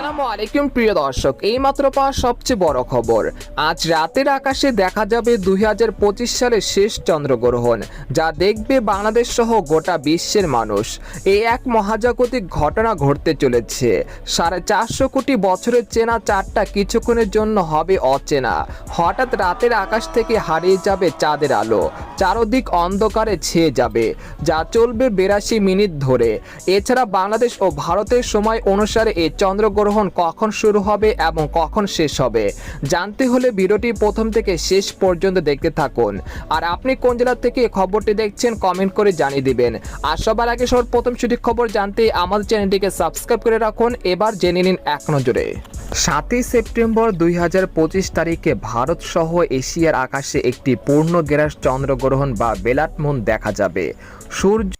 আসসালামু আলাইকুম, প্রিয় দর্শক। এইমাত্র পাওয়া সবচেয়ে বড় খবর। আজ রাতের আকাশে দেখা যাবে দুই হাজার পঁচিশ সালের শেষ চন্দ্রগ্রহণ, যা দেখবে বাংলাদেশ সহ গোটা বিশ্বের মানুষ। এই এক মহাজাগতিক ঘটনা ঘটতে চলেছে। সাড়ে চারশো কোটি বছরের চেনা চারটা কিছুক্ষণের জন্য হবে অচেনা। হঠাৎ রাতের আকাশ থেকে হারিয়ে যাবে চাঁদের আলো। চারদিক অন্ধকারে ছেয়ে যাবে, যা চলবে বিরাশি মিনিট ধরে। এছাড়া বাংলাদেশ ও ভারতের সময় অনুসারে এই চন্দ্রগ্রহণ কখন শুরু হবে এবং কখন শেষ হবে? জানতে হলে ভিডিওটি প্রথম থেকে শেষ পর্যন্ত দেখতে থাকুন। আর আপনি কোন জেলা থেকে খবরটি দেখছেন কমেন্ট করে জানিয়ে দিবেন। আর সবার আগে সবার প্রথম সঠিক খবর জানতে আমাদের চ্যানেলটিকে সাবস্ক্রাইব করে রাখুন। এবার জেনে নিন এক নজরে। সাতই সেপ্টেম্বর দুই হাজার পঁচিশ তারিখে ভারত সহ এশিয়ার আকাশে একটি পূর্ণ গ্রাস চন্দ্রগ্রহণ বা বেলাট মুন দেখা যাবে। সূর্য